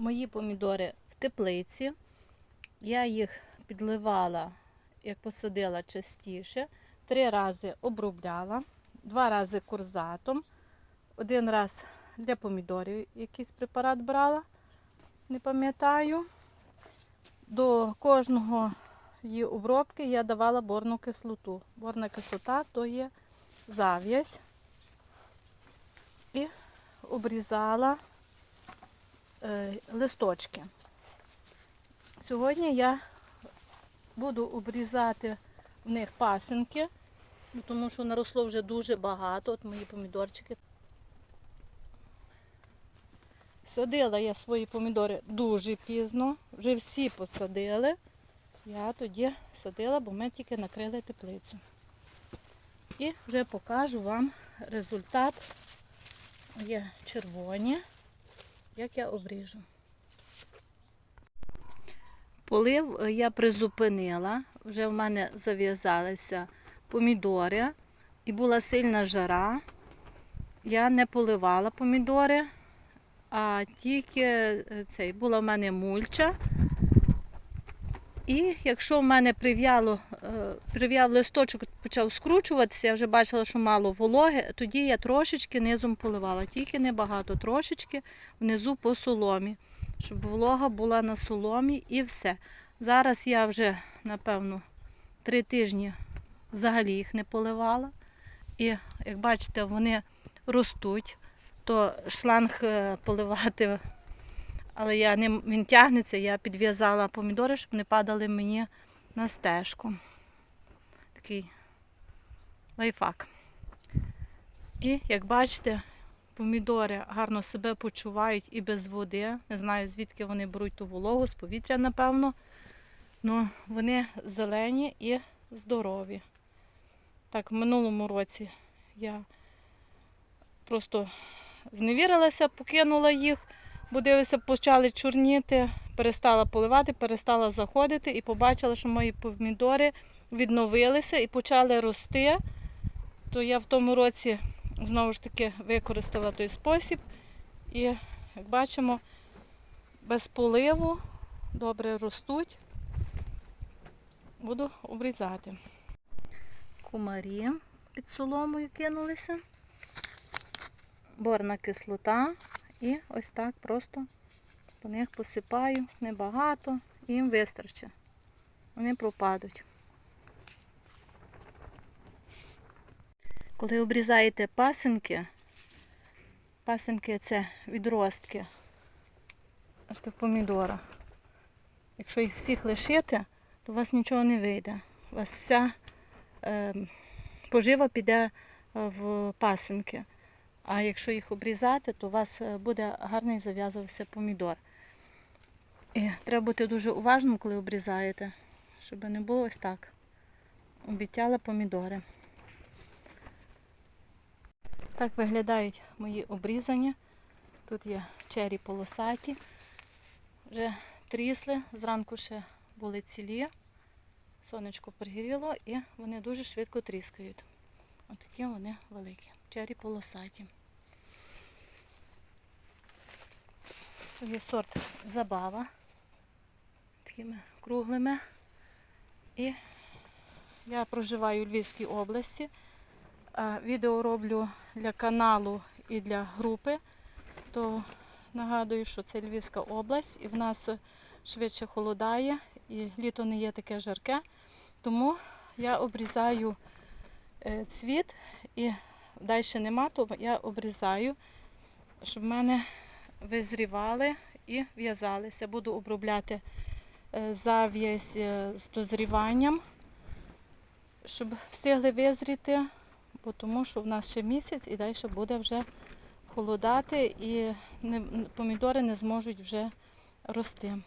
мої помідори в теплиці. Я їх підливала, як посадила частіше. Три рази обробляла, два рази курзатом, один раз для помідорів якийсь препарат брала, не пам'ятаю. До кожного її обробки я давала борну кислоту. Борна кислота то є зав'язь. І обрізала листочки. Сьогодні я буду обрізати в них пасинки, ну, тому що наросло вже дуже багато. От мої помідорчики. Садила я свої помідори дуже пізно, вже всі посадили. Я тоді садила, бо ми тільки накрили теплицю. І вже покажу вам результат. Є червоні, як я обріжу. Полив е, я призупинила, вже в мене зав'язалися помідори і була сильна жара. Я не поливала помідори, а тільки е, цей, була в мене мульча. І якщо в мене прив'яло, прив'яв листочок, почав скручуватися, я вже бачила, що мало вологи, тоді я трошечки низом поливала, тільки небагато, трошечки внизу по соломі, щоб волога була на соломі і все. Зараз я вже, напевно, три тижні взагалі їх не поливала. І, як бачите, вони ростуть, то шланг е, поливати але я не, він тягнеться, я підв'язала помідори, щоб не падали мені на стежку. Такий лайфхак. І як бачите, помідори гарно себе почувають і без води. Не знаю, звідки вони беруть ту вологу, з повітря, напевно. Ну, вони зелені і здорові. Так, в минулому році я просто зневірилася, покинула їх. Бо дивися, почали чорніти, перестала поливати, перестала заходити і побачила, що мої помідори відновилися і почали рости. То я в тому році знову ж таки використала той спосіб. І, як бачимо, без поливу добре ростуть. Буду обрізати. Кумарі під соломою кинулися. Борна кислота. І ось так просто по них посипаю небагато і їм вистачить. Вони пропадуть. Коли обрізаєте пасинки, пасинки це відростки ось так помідора. Якщо їх всіх лишити, то у вас нічого не вийде. У вас вся е, пожива піде в пасинки. А якщо їх обрізати, то у вас е, буде гарний зав'язувався помідор. І треба бути дуже уважним, коли обрізаєте, щоб не було ось так. Обіцяла помідори. Так виглядають мої обрізання. Тут є чері полосаті, вже трісли, зранку ще були цілі, сонечко пригріло і вони дуже швидко тріскають. Отакі вони великі, чері полосаті. Тут є сорт забава такими круглими. І я проживаю у Львівській області. А Відео роблю для каналу і для групи, то нагадую, що це Львівська область і в нас швидше холодає, і літо не є таке жарке. Тому я обрізаю е, цвіт і далі нема, то я обрізаю, щоб в мене визрівали і в'язалися. Буду обробляти е, зав'язь е, з дозріванням, щоб встигли визріти, тому що в нас ще місяць і далі буде вже холодати і не, помідори не зможуть вже рости.